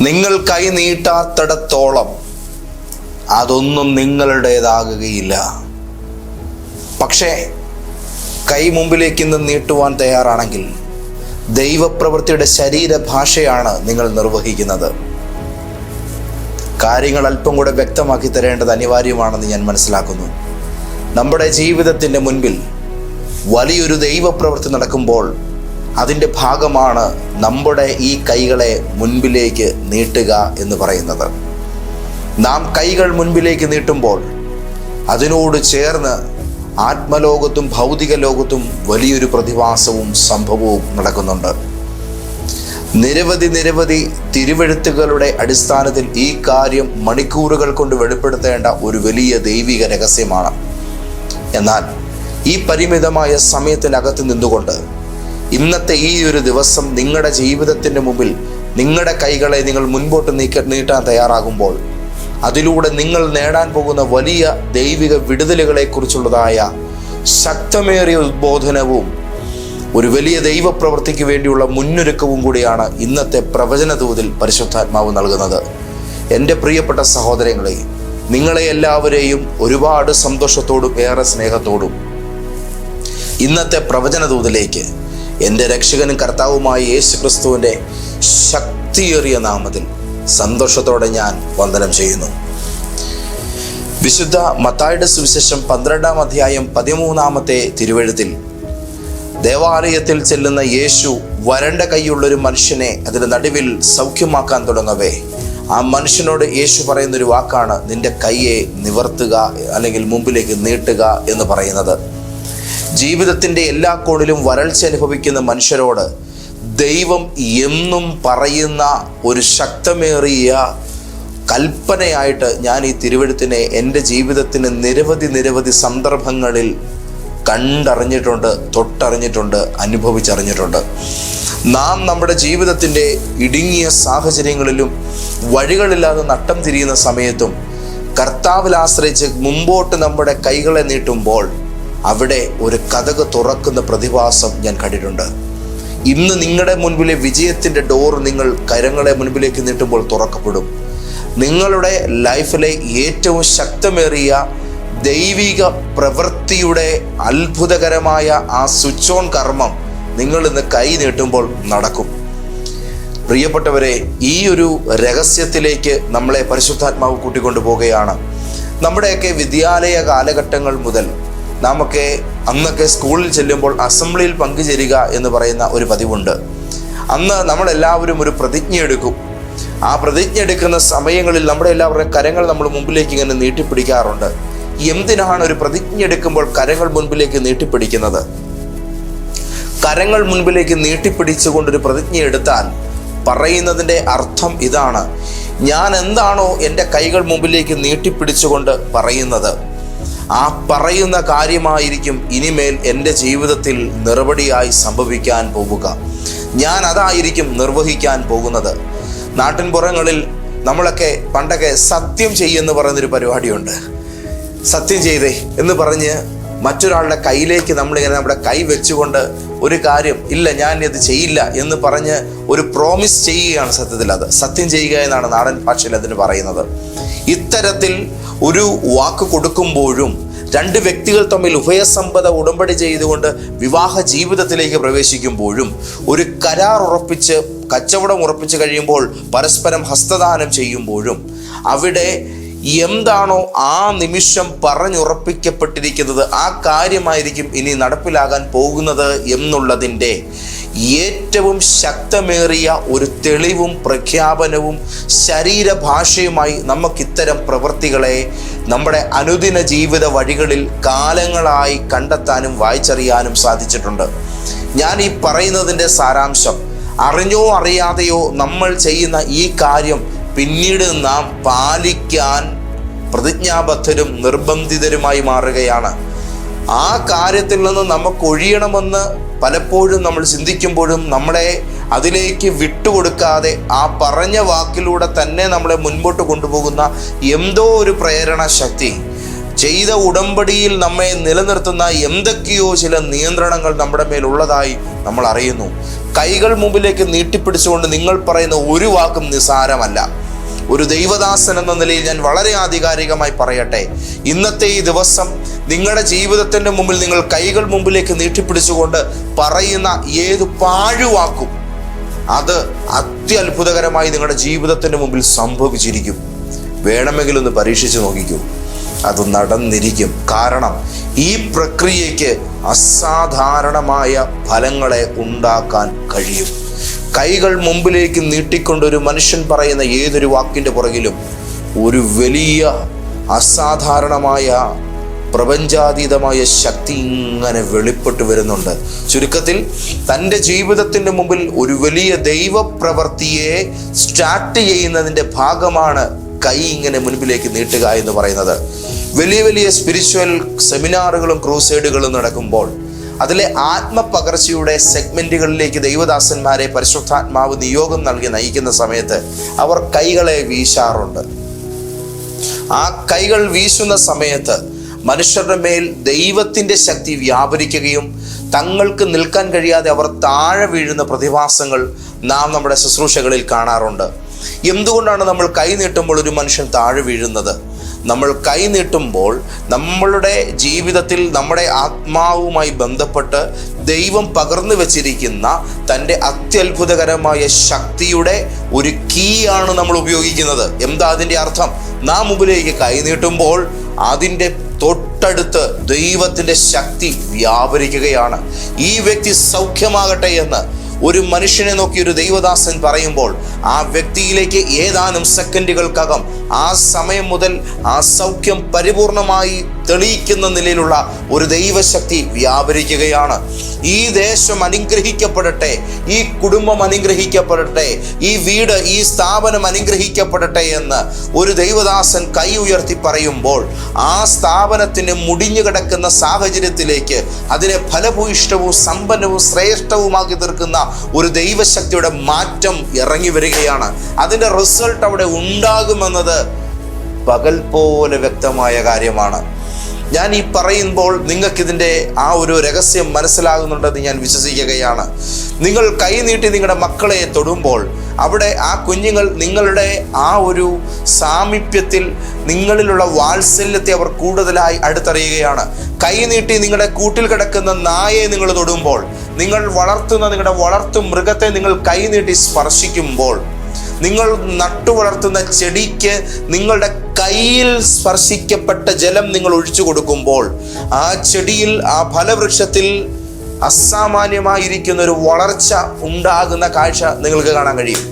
നിങ്ങൾ കൈ നീട്ടാത്തിടത്തോളം അതൊന്നും നിങ്ങളുടേതാകുകയില്ല. പക്ഷേ കൈ മുമ്പിലേക്ക് ഇന്ന് നീട്ടുവാൻ തയ്യാറാണെങ്കിൽ ദൈവപ്രവൃത്തിയുടെ ശരീരഭാഷയാണ് നിങ്ങൾ നിർവഹിക്കുന്നത്. കാര്യങ്ങൾ അല്പം കൂടെ വ്യക്തമാക്കി തരേണ്ടത് അനിവാര്യമാണെന്ന് ഞാൻ മനസ്സിലാക്കുന്നു. നമ്മുടെ ജീവിതത്തിന്റെ മുൻപിൽ വലിയൊരു ദൈവപ്രവൃത്തി നടക്കുമ്പോൾ അതിന്റെ ഭാഗമാണ് നമ്മുടെ ഈ കൈകളെ മുൻപിലേക്ക് നീട്ടുക എന്ന് പറയുന്നത്. നാം കൈകൾ മുൻപിലേക്ക് നീട്ടുമ്പോൾ അതിനോട് ചേർന്ന് ആത്മലോകത്തും ഭൗതിക ലോകത്തും വലിയൊരു പ്രതിഭാസവും സംഭവവും നടക്കുന്നുണ്ട്. നിരവധി നിരവധി തിരുവെഴുത്തുകളുടെ അടിസ്ഥാനത്തിൽ ഈ കാര്യം മണിക്കൂറുകൾ കൊണ്ട് വെളിപ്പെടുത്തേണ്ട ഒരു വലിയ ദൈവിക രഹസ്യമാണ്. എന്നാൽ ഈ പരിമിതമായ സമയത്തിനകത്ത് നിന്നുകൊണ്ട് ഇന്നത്തെ ഈ ഒരു ദിവസം നിങ്ങളുടെ ജീവിതത്തിന്റെ മുമ്പിൽ നിങ്ങളുടെ കൈകളെ നിങ്ങൾ മുൻപോട്ട് നീക്ക നീട്ടാൻ തയ്യാറാകുമ്പോൾ അതിലൂടെ നിങ്ങൾ നേടാൻ പോകുന്ന വലിയ ദൈവിക വിടുതലുകളെക്കുറിച്ചുള്ളതായ ശക്തമേറിയ ഉദ്ബോധനവും ഒരു വലിയ ദൈവപ്രവൃത്തിക്ക് വേണ്ടിയുള്ള മുന്നൊരുക്കവും കൂടിയാണ് ഇന്നത്തെ പ്രവചന തോതിൽ പരിശുദ്ധാത്മാവ് നൽകുന്നത്. എന്റെ പ്രിയപ്പെട്ട സഹോദരങ്ങളെ നിങ്ങളെ എല്ലാവരെയും ഒരുപാട് സന്തോഷത്തോടും ഏറെ സ്നേഹത്തോടും ഇന്നത്തെ പ്രവചന ദൂതിലേക്ക് എന്റെ രക്ഷകനും കർത്താവുമായ യേശു ക്രിസ്തുവിന്റെ ശക്തിയേറിയ നാമത്തിൽ സന്തോഷത്തോടെ ഞാൻ വന്ദനം ചെയ്യുന്നു. വിശുദ്ധ മത്തായുടെ സുവിശേഷം പന്ത്രണ്ടാം അധ്യായം പതിമൂന്നാമത്തെ തിരുവഴുത്തിൽ ദേവാലയത്തിൽ ചെല്ലുന്ന യേശു വരണ്ട കൈയുള്ളൊരു മനുഷ്യനെ അതിന്റെ നടുവിൽ സൗഖ്യമാക്കാൻ തുടങ്ങവേ. ആ മനുഷ്യനോട് യേശു പറയുന്നൊരു വാക്കാണ് നിന്റെ കൈയെ നിവർത്തുക അല്ലെങ്കിൽ മുമ്പിലേക്ക് നീട്ടുക എന്ന് പറയുന്നത്. ജീവിതത്തിന്റെ എല്ലാ കോണിലും വരൾച്ച അനുഭവിക്കുന്ന മനുഷ്യരോട് ദൈവം എന്നും പറയുന്ന ഒരു ശക്തമേറിയ കൽപ്പനയായിട്ട് ഞാൻ ഈ തിരുവഴുത്തിനെ എന്റെ ജീവിതത്തിന് നിരവധി നിരവധി സന്ദർഭങ്ങളിൽ കണ്ടറിഞ്ഞിട്ടുണ്ട് തൊട്ടറിഞ്ഞിട്ടുണ്ട് അനുഭവിച്ചറിഞ്ഞിട്ടുണ്ട്. നാം നമ്മുടെ ജീവിതത്തിന്റെ ഇടുങ്ങിയ സാഹചര്യങ്ങളിലും വഴികളില്ലാതെ നട്ടം തിരിയുന്ന സമയത്തും കർത്താവിൽ ആശ്രയിച്ച് മുമ്പോട്ട് നമ്മുടെ കൈകളെ നീട്ടുമ്പോൾ അവിടെ ഒരു കഥക് തുറക്കുന്ന പ്രതിഭാസം ഞാൻ കണ്ടിട്ടുണ്ട്. ഇന്ന് നിങ്ങളുടെ മുൻപിലെ വിജയത്തിന്റെ ഡോർ നിങ്ങൾ കരങ്ങളെ മുൻപിലേക്ക് നീട്ടുമ്പോൾ തുറക്കപ്പെടും. നിങ്ങളുടെ ലൈഫിലെ ഏറ്റവും ശക്തമേറിയ ദൈവിക പ്രവൃത്തിയുടെ അത്ഭുതകരമായ ആ സ്വിച്ച് ഓൺ കർമ്മം നിങ്ങൾ ഇന്ന് കൈ നീട്ടുമ്പോൾ നടക്കും. പ്രിയപ്പെട്ടവരെ ഈ ഒരു രഹസ്യത്തിലേക്ക് നമ്മളെ പരിശുദ്ധാത്മാവ് കൂട്ടിക്കൊണ്ടു പോവുകയാണ് നമ്മുടെയൊക്കെ വിദ്യാലയ കാലഘട്ടങ്ങൾ മുതൽ നാമൊക്കെ അന്നൊക്കെ സ്കൂളിൽ ചെല്ലുമ്പോൾ അസംബ്ലിയിൽ പങ്കുചേരുക എന്ന് പറയുന്ന ഒരു പതിവുണ്ട്. അന്ന് നമ്മളെല്ലാവരും ഒരു പ്രതിജ്ഞ എടുക്കും. ആ പ്രതിജ്ഞ എടുക്കുന്ന സമയങ്ങളിൽ നമ്മുടെ എല്ലാവരുടെയും കരങ്ങൾ നമ്മൾ മുമ്പിലേക്ക് ഇങ്ങനെ നീട്ടിപ്പിടിക്കാറുണ്ട്. എന്തിനാണ് ഒരു പ്രതിജ്ഞ എടുക്കുമ്പോൾ കരങ്ങൾ മുൻപിലേക്ക് നീട്ടിപ്പിടിക്കുന്നത്? കരങ്ങൾ മുൻപിലേക്ക് നീട്ടിപ്പിടിച്ചുകൊണ്ടൊരു പ്രതിജ്ഞ എടുത്താൽ പറയുന്നതിന്റെ അർത്ഥം ഇതാണ്. ഞാൻ എന്താണോ എന്റെ കൈകൾ മുമ്പിലേക്ക് നീട്ടിപ്പിടിച്ചുകൊണ്ട് പറയുന്നത്. ആ പറയുന്ന കാര്യമായിരിക്കും ഇനിമേൽ എന്റെ ജീവിതത്തിൽ നിർവടിയായി സംഭവിക്കാൻ പോവുക ഞാൻ അതായിരിക്കും നിർവഹിക്കാൻ പോകുന്നത്. നാട്ടിൻപുറങ്ങളിൽ നമ്മളൊക്കെ പണ്ടൊക്കെ സത്യം ചെയ്യുമെന്ന് പറയുന്നൊരു പരിപാടിയുണ്ട്. സത്യം ചെയ്തേ എന്ന് പറഞ്ഞ് മറ്റൊരാളുടെ കയ്യിലേക്ക് നമ്മളിങ്ങനെ നമ്മുടെ കൈ വെച്ചുകൊണ്ട് ഒരു കാര്യം ഇല്ല ഞാൻ ഇത് ചെയ്യില്ല എന്ന് പറഞ്ഞ് ഒരു പ്രോമിസ് ചെയ്യുകയാണ് സത്യത്തിൽ അത്. സത്യം ചെയ്യുക എന്നാണ് നാടൻ ഭാഷയിൽ അതിന് പറയുന്നത്. ഇത്തരത്തിൽ ഒരു വാക്ക് കൊടുക്കുമ്പോഴും രണ്ട് വ്യക്തികൾ തമ്മിൽ ഉഭയസമ്പത ഉടമ്പടി ചെയ്തുകൊണ്ട് വിവാഹ ജീവിതത്തിലേക്ക് പ്രവേശിക്കുമ്പോഴും ഒരു കരാർ ഉറപ്പിച്ച് കച്ചവടം ഉറപ്പിച്ച് കഴിയുമ്പോൾ പരസ്പരം ഹസ്തദാനം ചെയ്യുമ്പോഴും അവിടെ എന്താണോ ആ നിമിഷം പറഞ്ഞുറപ്പിക്കപ്പെട്ടിരിക്കുന്നത് ആ കാര്യമായിരിക്കും ഇനി നടപ്പിലാകാൻ പോകുന്നത് എന്നുള്ളതിന്റെ ഏറ്റവും ശക്തമേറിയ ഒരു തെളിവും പ്രഖ്യാപനവും ശരീരഭാഷയുമായി നമുക്കിത്തരം പ്രവൃത്തികളെ നമ്മുടെ അനുദിന ജീവിത വഴികളിൽ കാലങ്ങളായി കണ്ടെത്താനും വായിച്ചറിയാനും സാധിച്ചിട്ടുണ്ട്. ഞാൻ ഈ പറയുന്നതിന്റെ സാരാംശം അറിഞ്ഞോ അറിയാതെയോ നമ്മൾ ചെയ്യുന്ന ഈ കാര്യം പിന്നീട് നാം പാലിക്കാൻ പ്രതിജ്ഞാബദ്ധരും നിർബന്ധിതരുമായി മാറുകയാണ്. ആ കാര്യത്തിൽ നിന്ന് നമുക്ക് ഒഴിയണമെന്ന് പലപ്പോഴും നമ്മൾ ചിന്തിക്കുമ്പോഴും നമ്മളെ അതിലേക്ക് വിട്ടുകൊടുക്കാതെ ആ പറഞ്ഞ വാക്കിലൂടെ തന്നെ നമ്മളെ മുൻപോട്ട് കൊണ്ടുപോകുന്ന എന്തോ ഒരു പ്രേരണ ശക്തി. ചെയ്ത ഉടമ്പടിയിൽ നമ്മെ നിലനിർത്തുന്ന എന്തൊക്കെയോ ചില നിയന്ത്രണങ്ങൾ നമ്മുടെ മേലുള്ളതായി നമ്മൾ അറിയുന്നു. കൈകൾ മുമ്പിലേക്ക് നീട്ടിപ്പിടിച്ചുകൊണ്ട് നിങ്ങൾ പറയുന്ന ഒരു വാക്കും നിസാരമല്ല ഒരു ദൈവദാസൻ എന്ന നിലയിൽ ഞാൻ വളരെ ആധികാരികമായി പറയട്ടെ. ഇന്നത്തെ ഈ ദിവസം നിങ്ങളുടെ ജീവിതത്തിന്റെ മുമ്പിൽ നിങ്ങൾ കൈകൾ മുമ്പിലേക്ക് നീട്ടിപ്പിടിച്ചുകൊണ്ട് പറയുന്ന ഏത് പാഴുവാക്കും അത് അത്യത്ഭുതകരമായി നിങ്ങളുടെ ജീവിതത്തിന്റെ മുമ്പിൽ സംഭവിച്ചിരിക്കും. വേണമെങ്കിൽ ഒന്ന് പരീക്ഷിച്ച് നോക്കിക്കൂ. അത് നടന്നിരിക്കും. കാരണം ഈ പ്രക്രിയയ്ക്ക് അസാധാരണമായ ഫലങ്ങളെ ഉണ്ടാക്കാൻ കഴിയും. കൈകൾ മുമ്പിലേക്ക് നീട്ടിക്കൊണ്ട് ഒരു മനുഷ്യൻ പറയുന്ന ഏതൊരു വാക്കിന്റെ പുറകിലും ഒരു വലിയ അസാധാരണമായ പ്രപഞ്ചാതീതമായ ശക്തി ഇങ്ങനെ വെളിപ്പെട്ട് വരുന്നുണ്ട്. ചുരുക്കത്തിൽ തന്റെ ജീവിതത്തിന്റെ മുമ്പിൽ ഒരു വലിയ ദൈവപ്രവൃത്തിയെ സ്റ്റാർട്ട് ചെയ്യുന്നതിന്റെ ഭാഗമാണ് കൈ ഇങ്ങനെ മുൻപിലേക്ക് നീട്ടുക എന്ന് പറയുന്നത്. വലിയ വലിയ സ്പിരിച്വൽ സെമിനാറുകളും ക്രൂസൈഡുകളും നടക്കുമ്പോൾ അതിലെ ആത്മപകർച്ചയുടെ സെഗ്മെന്റുകളിലേക്ക് ദൈവദാസന്മാരെ പരിശുദ്ധാത്മാവ് നിയോഗം നൽകി നയിക്കുന്ന സമയത്ത് അവർ കൈകളെ വീശാറുണ്ട്. ആ കൈകൾ വീശുന്ന സമയത്ത് മനുഷ്യരുടെ മേൽ ദൈവത്തിന്റെ ശക്തി വ്യാപരിക്കുകയും തങ്ങൾക്ക് നിൽക്കാൻ കഴിയാതെ അവർ താഴെ വീഴുന്ന പ്രതിഭാസങ്ങൾ നാം നമ്മുടെ ശുശ്രൂഷകളിൽ കാണാറുണ്ട്. എന്തുകൊണ്ടാണ് നമ്മൾ കൈ നീട്ടുമ്പോൾ ഒരു മനുഷ്യൻ താഴെ വീഴുന്നത്? നമ്മൾ കൈനീട്ടുമ്പോൾ നമ്മളുടെ ജീവിതത്തിൽ നമ്മുടെ ആത്മാവുമായി ബന്ധപ്പെട്ട് ദൈവം പകർന്നു വച്ചിരിക്കുന്ന തന്റെ അത്യത്ഭുതകരമായ ശക്തിയുടെ ഒരു കീ ആണ് നമ്മൾ ഉപയോഗിക്കുന്നത്. എന്താ അതിന്റെ അർത്ഥം? നാം മുമ്പിലേക്ക് കൈനീട്ടുമ്പോൾ അതിന്റെ തൊട്ടടുത്ത് ദൈവത്തിന്റെ ശക്തി വ്യാപരിക്കുകയാണ്. ഈ വ്യക്തി സൗഖ്യമാകട്ടെ എന്ന് ഒരു മനുഷ്യനെ നോക്കി ഒരു ദൈവദാസൻ പറയുമ്പോൾ ആ വ്യക്തിയിലേക്ക് ഏതാനും സെക്കൻഡുകൾക്കകം ആ സമയം മുതൽ ആ സൗഖ്യം പരിപൂർണമായി തെളിയിക്കുന്ന നിലയിലുള്ള ഒരു ദൈവശക്തി വ്യാപരിക്കുകയാണ്. ഈ ദേശം അനുഗ്രഹിക്കപ്പെടട്ടെ ഈ കുടുംബം അനുഗ്രഹിക്കപ്പെടട്ടെ ഈ വീട് ഈ സ്ഥാപനം അനുഗ്രഹിക്കപ്പെടട്ടെ എന്ന് ഒരു ദൈവദാസൻ കൈ ഉയർത്തി പറയുമ്പോൾ ആ സ്ഥാപനത്തിന് മുടിഞ്ഞു കിടക്കുന്ന സാഹചര്യത്തിലേക്ക് അതിനെ ഫലഭൂയിഷ്ടവും സമ്പന്നവും ശ്രേഷ്ഠവുമാക്കി തീർക്കുന്ന ഒരു ദൈവശക്തിയുടെ മാറ്റം ഇറങ്ങി വരികയാണ്. അതിന്റെ റിസൾട്ട് അവിടെ ഉണ്ടാകുമെന്നത് പകൽ പോലെ വ്യക്തമായ കാര്യമാണ്. ഞാൻ ഈ പറയുമ്പോൾ നിങ്ങൾക്കിതിന്റെ ആ ഒരു രഹസ്യം മനസ്സിലാകുന്നുണ്ടെന്ന് ഞാൻ വിശ്വസിക്കുകയാണ്. നിങ്ങൾ കൈ നീട്ടി നിങ്ങളുടെ മക്കളെ തൊടുമ്പോൾ അവിടെ ആ കുഞ്ഞുങ്ങൾ നിങ്ങളുടെ ആ ഒരു സാമീപ്യത്തിൽ നിങ്ങളിലുള്ള വാത്സല്യത്തെ അവർ കൂടുതലായി അടുത്തറിയുകയാണ്. കൈ നീട്ടി നിങ്ങളുടെ കൂട്ടിൽ കിടക്കുന്ന നായയെ നിങ്ങൾ തൊടുമ്പോൾ നിങ്ങൾ വളർത്തുന്ന നിങ്ങളുടെ വളർത്തു മൃഗത്തെ നിങ്ങൾ കൈനീട്ടി സ്പർശിക്കുമ്പോൾ നിങ്ങൾ നട്ടു വളർത്തുന്ന ചെടിക്ക് നിങ്ങളുടെ കയ്യിൽ സ്പർശിക്കപ്പെട്ട ജലം നിങ്ങൾ ഒഴിച്ചു കൊടുക്കുമ്പോൾ ആ ചെടിയിൽ ആ ഫലവൃക്ഷത്തിൽ അസാമാന്യമായിരിക്കുന്ന ഒരു വളർച്ച ഉണ്ടാകുന്ന കാഴ്ച നിങ്ങൾക്ക് കാണാൻ കഴിയും.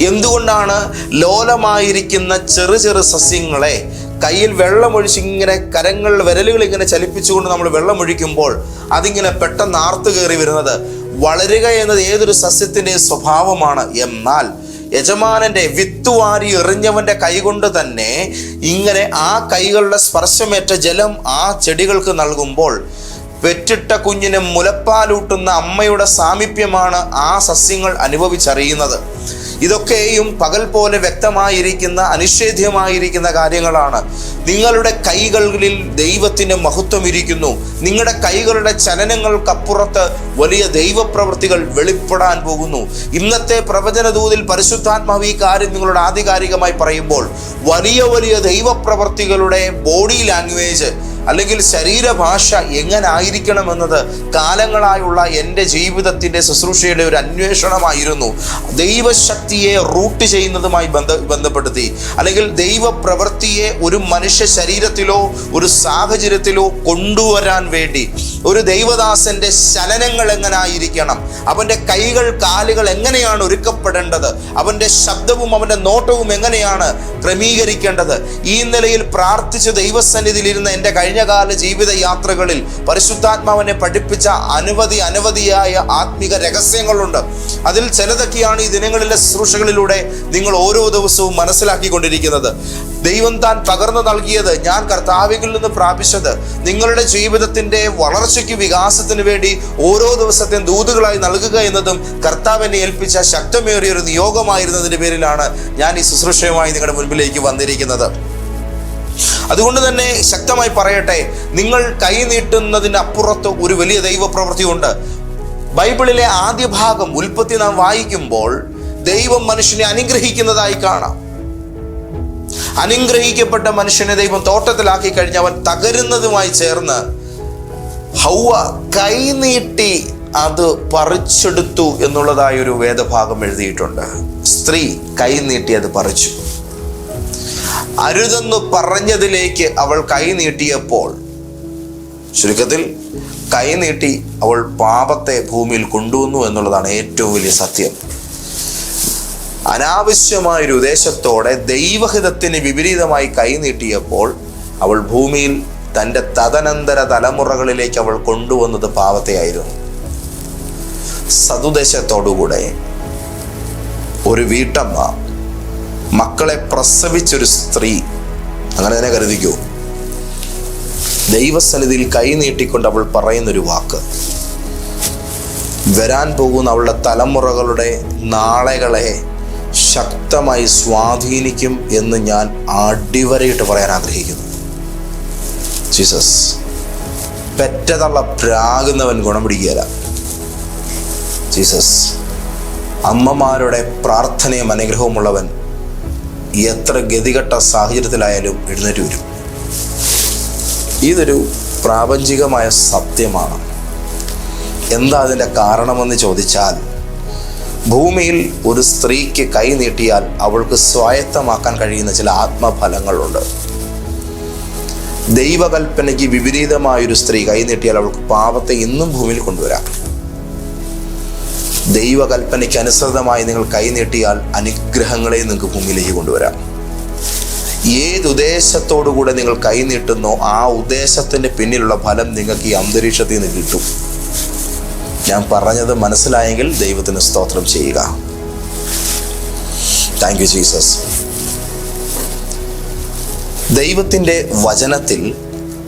എന്തുകൊണ്ടാണ് ലോലമായിരിക്കുന്ന ചെറു ചെറു സസ്യങ്ങളെ കയ്യിൽ വെള്ളമൊഴിച്ച് ഇങ്ങനെ കരങ്ങളിൽ വിരലുകൾ ഇങ്ങനെ ചലിപ്പിച്ചുകൊണ്ട് നമ്മൾ വെള്ളമൊഴിക്കുമ്പോൾ അതിങ്ങനെ പെട്ടെന്ന് ആർത്തു കയറി വരുന്നത് വളരുക എന്നത് ഏതൊരു സസ്യത്തിന്റെ സ്വഭാവമാണ്. എന്നാൽ യജമാനന്റെ വിത്തുവാരി എറിഞ്ഞവന്റെ കൈകൊണ്ട് തന്നെ ഇങ്ങനെ ആ കൈകളുടെ സ്പർശമേറ്റ ജലം ആ ചെടികൾക്ക് നൽകുമ്പോൾ പെറ്റിട്ട കുഞ്ഞിന് മുലപ്പാലൂട്ടുന്ന അമ്മയുടെ സാമീപ്യമാണ് ആ സസ്യങ്ങൾ അനുഭവിച്ചറിയുന്നത്. ഇതൊക്കെയും പകൽ പോലെ വ്യക്തമായിരിക്കുന്ന അനിഷേധ്യമായിരിക്കുന്ന കാര്യങ്ങളാണ്. നിങ്ങളുടെ കൈകളിൽ ദൈവത്തിന്റെ മഹത്വം ഇരിക്കുന്നു. നിങ്ങളുടെ കൈകളുടെ ചലനങ്ങൾക്കപ്പുറത്ത് വലിയ ദൈവപ്രവൃത്തികൾ വെളിപ്പെടാൻ പോകുന്നു. ഇന്നത്തെ പ്രവചനദൂതിൽ പരിശുദ്ധാത്മാവ് ഈ കാര്യം നിങ്ങളോട് ആധികാരികമായി പറയുമ്പോൾ വലിയ വലിയ ദൈവപ്രവൃത്തികളുടെ ബോഡി ലാംഗ്വേജ് അല്ലെങ്കിൽ ശരീരഭാഷ എങ്ങനെ ആയിരിക്കണമെന്നത് കാലങ്ങളായുള്ള എന്റെ ജീവിതത്തിന്റെ ശുശ്രൂഷയുടെ ഒരു അന്വേഷണമായിരുന്നു. ദൈവശക്തിയെ റൂട്ട് ചെയ്യുന്നതുമായി ബന്ധ ബന്ധപ്പെടുത്തി. അല്ലെങ്കിൽ ദൈവപ്രവൃത്തിയെ ഒരു മനുഷ്യ ശരീരത്തിലോ ഒരു സാഹചര്യത്തിലോ കൊണ്ടുവരാൻ വേണ്ടി. ഒരു ദൈവദാസന്റെ ചലനങ്ങൾ എങ്ങനെ ആയിരിക്കണം അവന്റെ കൈകൾ കാലുകൾ എങ്ങനെയാണ് ഒരുക്കപ്പെടേണ്ടത്? അവന്റെ ശബ്ദവും അവന്റെ നോട്ടവും എങ്ങനെയാണ് ക്രമീകരിക്കേണ്ടത്? ഈ നിലയിൽ പ്രാർത്ഥിച്ച് ദൈവസന്നിധിയിലിരുന്ന എന്റെ എന്റെ കഴിഞ്ഞകാല ജീവിത യാത്രകളിൽ പരിശുദ്ധാത്മാവിനെ പഠിപ്പിച്ച അനവധി അനവധിയായ ആത്മിക രഹസ്യങ്ങളുണ്ട്. അതിൽ ചിലതൊക്കെയാണ് ഈ ദിനങ്ങളിലെ ശുശ്രൂഷകളിലൂടെ നിങ്ങൾ ഓരോ ദിവസവും മനസ്സിലാക്കിക്കൊണ്ടിരിക്കുന്നത്. ദൈവം താൻ പകർന്നു നൽകിയത് ഞാൻ കർത്താവിൽ നിന്ന് പ്രാപിച്ചത് നിങ്ങളുടെ ജീവിതത്തിന്റെ വളർച്ചയ്ക്ക് വികാസത്തിന് വേണ്ടി ഓരോ ദിവസത്തെയും ദൂതുകളായി നൽകുക എന്നതും കർത്താവിനെ ഏൽപ്പിച്ച ശക്തമേറിയ ഒരു നിയോഗമായിരുന്നതിന്റെ പേരിലാണ് ഞാൻ ഈ ശുശ്രൂഷയുമായി നിങ്ങളുടെ മുൻപിലേക്ക് വന്നിരിക്കുന്നത്. അതുകൊണ്ട് തന്നെ ശക്തമായി പറയട്ടെ നിങ്ങൾ കൈ നീട്ടുന്നതിന് അപ്പുറത്ത് ഒരു വലിയ ദൈവപ്രവൃത്തിയുണ്ട്. ബൈബിളിലെ ആദ്യ ഭാഗം ഉൽപ്പത്തി നാം വായിക്കുമ്പോൾ ദൈവം മനുഷ്യനെ അനുഗ്രഹിക്കുന്നതായി കാണാം. അനുഗ്രഹിക്കപ്പെട്ട മനുഷ്യനെ ദൈവം തോട്ടത്തിലാക്കി കഴിഞ്ഞ് അവൻ തകരുന്നതുമായി ചേർന്ന് ഹൗവ കൈനീട്ടി അത് പറിച്ചെടുത്തു എന്നുള്ളതായൊരു വേദഭാഗം എഴുതിയിട്ടുണ്ട്. സ്ത്രീ കൈനീട്ടി അത് പറിച്ചു. അരുതെന്ന് പറഞ്ഞതിലേക്ക് അവൾ കൈനീട്ടിയപ്പോൾ ചുരുക്കത്തിൽ കൈനീട്ടി അവൾ പാപത്തെ ഭൂമിയിൽ കൊണ്ടുവന്നു എന്നുള്ളതാണ് ഏറ്റവും വലിയ സത്യം. അനാവശ്യമായ ഒരു ഉദ്ദേശത്തോടെ ദൈവഹിതത്തിന് വിപരീതമായി കൈനീട്ടിയപ്പോൾ അവൾ ഭൂമിയിൽ തന്റെ തദനന്തര തലമുറകളിലേക്ക് അവൾ കൊണ്ടുവന്നത് പാവത്തെയായിരുന്നു സതുദേശത്തോടുകൂടെ ഒരു വീട്ടമ്മ മക്കളെ പ്രസവിച്ചൊരു സ്ത്രീ. അങ്ങനെ തന്നെ കരുതിക്കൂ. ദൈവസന്നിധിയിൽ കൈനീട്ടിക്കൊണ്ട് അവൾ പറയുന്നൊരു വാക്ക്. വരാൻ പോകുന്ന അവളുടെ തലമുറകളുടെ നാളകളെ ശക്തമായി സ്വാധീനിക്കും എന്ന് ഞാൻ അടിവരയിട്ട് പറയാൻ ആഗ്രഹിക്കുന്നു. ജീസസ് പെറ്റതള്ള പ്രാകുന്നവൻ ഗുണം പിടിക്കുകയില്ല ജീസസ് അമ്മമാരുടെ പ്രാർത്ഥനയും അനുഗ്രഹവുമുള്ളവൻ എത്ര ഗതികെട്ട സാഹചര്യത്തിലായാലും എഴുന്നേറ്റ് വരും. ഇതൊരു പ്രാപഞ്ചികമായ സത്യമാണ്. എന്താ അതിന്റെ കാരണമെന്ന് ചോദിച്ചാൽ ഭൂമിയിൽ ഒരു സ്ത്രീക്ക് കൈ നീട്ടിയാൽ അവൾക്ക് സ്വായത്തമാക്കാൻ കഴിയുന്ന ചില ആത്മഫലങ്ങളുണ്ട്. ദൈവകൽപ്പനയ്ക്ക് വിപരീതമായൊരു സ്ത്രീ കൈ നീട്ടിയാൽ അവൾക്ക് പാപത്തെ ഇന്നും ഭൂമിയിൽ കൊണ്ടുവരാം. ദൈവകൽപ്പനയ്ക്ക് അനുസൃതമായി നിങ്ങൾ കൈനീട്ടിയാൽ അനുഗ്രഹങ്ങളെ നിങ്ങൾക്ക് ഭൂമിയിലേക്ക് കൊണ്ടുവരാം. ഏത് ഉദ്ദേശത്തോടുകൂടെ നിങ്ങൾ കൈനീട്ടുന്നോ ആ ഉദ്ദേശത്തിന്റെ പിന്നിലുള്ള ഫലം നിങ്ങൾക്ക് ഈ അന്തരീക്ഷത്തിൽ നിന്ന് കിട്ടും. ഞാൻ പറഞ്ഞത് മനസ്സിലായെങ്കിൽ ദൈവത്തിന് സ്തോത്രം ചെയ്യുക. താങ്ക് യു ജീസസ് ദൈവത്തിന്റെ വചനത്തിൽ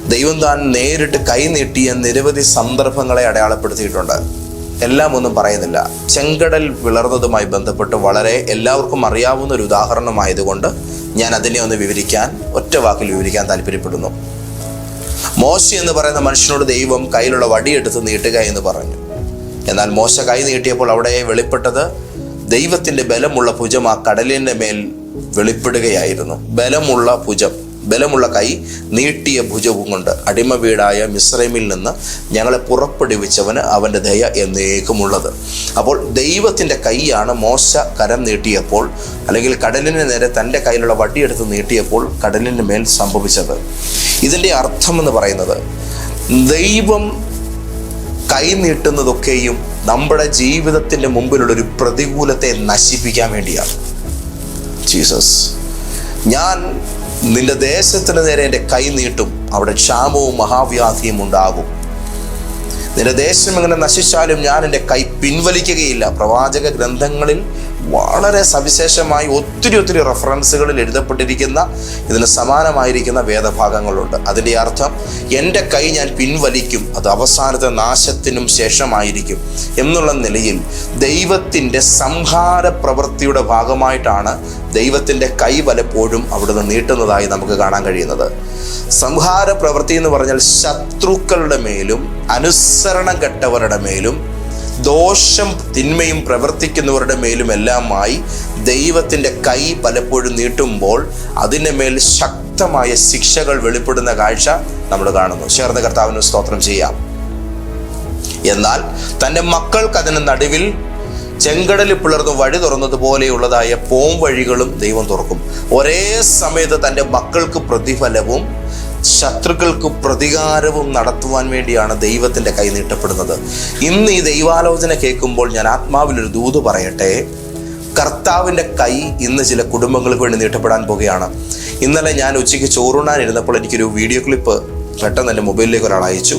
ദൈവം താൻ നേരിട്ട് കൈനീട്ടിയ നിരവധി സന്ദർഭങ്ങളെ അടയാളപ്പെടുത്തിയിട്ടുണ്ട്. എല്ലാം ഒന്നും പറയുന്നില്ല. ചെങ്കടൽ വിളർന്നതുമായി ബന്ധപ്പെട്ട് വളരെ എല്ലാവർക്കും അറിയാവുന്ന ഒരു ഉദാഹരണമായതുകൊണ്ട് ഞാൻ അതിനെ ഒന്ന് വിവരിക്കാൻ ഒറ്റ വാക്കിൽ വിവരിക്കാൻ താല്പര്യപ്പെടുന്നു. മോശ എന്ന് പറയുന്ന മനുഷ്യനോട് ദൈവം കയ്യിലുള്ള വടിയെടുത്ത് നീട്ടുക എന്ന് പറഞ്ഞു. എന്നാൽ മോശ കൈ നീട്ടിയപ്പോൾ അവിടെ വെളിപ്പെട്ടത് ദൈവത്തിന്റെ ബലമുള്ള ഭുജം ആ കടലിന്റെ മേൽ വെളിപ്പെടുകയായിരുന്നു. ബലമുള്ള ഭുജം. ബലമുള്ള കൈ നീട്ടിയ ഭുജവും കൊണ്ട് അടിമ വീടായ മിസ്രൈമിൽ നിന്ന് ഞങ്ങളെ പുറപ്പെടുവിച്ചവന് അവന്റെ ദയ എന്നേക്കുമുള്ളത്. അപ്പോൾ ദൈവത്തിന്റെ കൈയാണ് മോശ കരം നീട്ടിയപ്പോൾ അല്ലെങ്കിൽ കടലിന് നേരെ തന്റെ കയ്യിലുള്ള വടിയെടുത്ത് നീട്ടിയപ്പോൾ കടലിന് മേൽ സംഭവിച്ചത്. ഇതിന്റെ അർത്ഥം എന്ന് പറയുന്നത് ദൈവം കൈ നീട്ടുന്നതൊക്കെയും നമ്മുടെ ജീവിതത്തിന്റെ മുമ്പിലുള്ള ഒരു പ്രതികൂലത്തെ നശിപ്പിക്കാൻ വേണ്ടിയാണ്. ജീസസ് ഞാൻ നിന്റെ ദേശത്തിന് നേരെ എന്റെ കൈ നീട്ടും. അവിടെ ക്ഷാമവും മഹാവ്യാധിയും ഉണ്ടാകും. നിന്റെ ദേശം എങ്ങനെ നശിച്ചാലും ഞാൻ എന്റെ കൈ പിൻവലിക്കുകയില്ല. പ്രവാചക ഗ്രന്ഥങ്ങളിൽ വളരെ സവിശേഷമായി ഒത്തിരി ഒത്തിരി റെഫറൻസുകളിൽ എഴുതപ്പെട്ടിരിക്കുന്ന ഇതിന് സമാനമായിരിക്കുന്ന വേദഭാഗങ്ങളുണ്ട്. അതിന്റെ അർത്ഥം എന്റെ കൈ ഞാൻ പിൻവലിക്കും അത് അവസാനത്തെ നാശത്തിനും ശേഷമായിരിക്കും എന്നുള്ള നിലയിൽ ദൈവത്തിന്റെ സംഹാര പ്രവൃത്തിയുടെ ഭാഗമായിട്ടാണ് ദൈവത്തിന്റെ കൈ പലപ്പോഴും അവിടുന്ന് നീട്ടുന്നതായി നമുക്ക് കാണാൻ കഴിയുന്നത്. സംഹാര പ്രവൃത്തി എന്ന് പറഞ്ഞാൽ ശത്രുക്കളുടെ മേലും അനുസരണം കെട്ടവരുടെ മേലും ദോഷം തിന്മയും പ്രവർത്തിക്കുന്നവരുടെ മേലും മേലുമെല്ലാമായി ദൈവത്തിന്റെ കൈ പലപ്പോഴും നീട്ടുമ്പോൾ അതിന്റെ മേൽ ശക്തമായ ശിക്ഷകൾ വെളിപ്പെടുന്ന കാഴ്ച നമ്മൾ കാണുന്നു. ചേർന്ന കർത്താവിന് സ്തോത്രം ചെയ്യാം. എന്നാൽ തന്റെ മക്കൾക്ക് അതിന് നടുവിൽ ചെങ്കടലിൽ പിളർന്ന് വഴി തുറന്നതുപോലെയുള്ളതായ പോം വഴികളും ദൈവം തുറക്കും. ഒരേ സമയത്ത് തന്റെ മക്കൾക്ക് പ്രതിഫലവും ശത്രുക്കൾക്ക് പ്രതികാരവും നടത്തുവാൻ വേണ്ടിയാണ് ദൈവത്തിന്റെ കൈ നീട്ടപ്പെടുന്നത്. ഇന്ന് ഈ ദൈവാലോചന കേൾക്കുമ്പോൾ ഞാൻ ആത്മാവിലൊരു ദൂത് പറയട്ടെ. കർത്താവിന്റെ കൈ ഇന്ന് ചില കുടുംബങ്ങൾക്ക് വേണ്ടി നീട്ടപ്പെടാൻ പോകുകയാണ്. ഇന്നലെ ഞാൻ ഉച്ചയ്ക്ക് ചോറുണ്ണാൻ ഇരുന്നപ്പോൾ എനിക്കൊരു വീഡിയോ ക്ലിപ്പ് പെട്ടെന്ന് എന്റെ മൊബൈലിലേക്ക് ഒരാൾ അയച്ചു.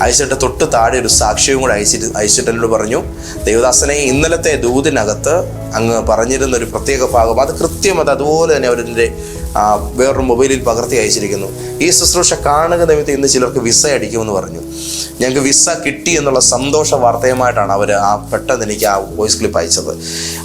അയച്ചിട്ട് തൊട്ട് താഴെ ഒരു സാക്ഷ്യവും കൂടെ അയച്ചിട്ട് അയച്ചിട്ട് എന്നോട് പറഞ്ഞു ദേവദാസനെ ഇന്നലത്തെ ദൂതിനകത്ത് അങ്ങ് പറഞ്ഞിരുന്ന ഒരു പ്രത്യേക ഭാഗം അത് കൃത്യം അത് അതുപോലെ തന്നെ അവരുടെ ആ, വേറൊരു മൊബൈലിൽ പകർത്തി അയച്ചിരിക്കുന്നു. ഈ ശുശ്രൂഷ കാണുക നിമിത്തം ഇന്ന് ചിലർക്ക് വിസ അടിക്കുമെന്ന് പറഞ്ഞു. ഞങ്ങൾക്ക് വിസ കിട്ടി എന്നുള്ള സന്തോഷ വാർത്തയുമായിട്ടാണ് അവർ ആ പെട്ടെന്ന് എനിക്ക് ആ വോയിസ് ക്ലിപ്പ് അയച്ചത്.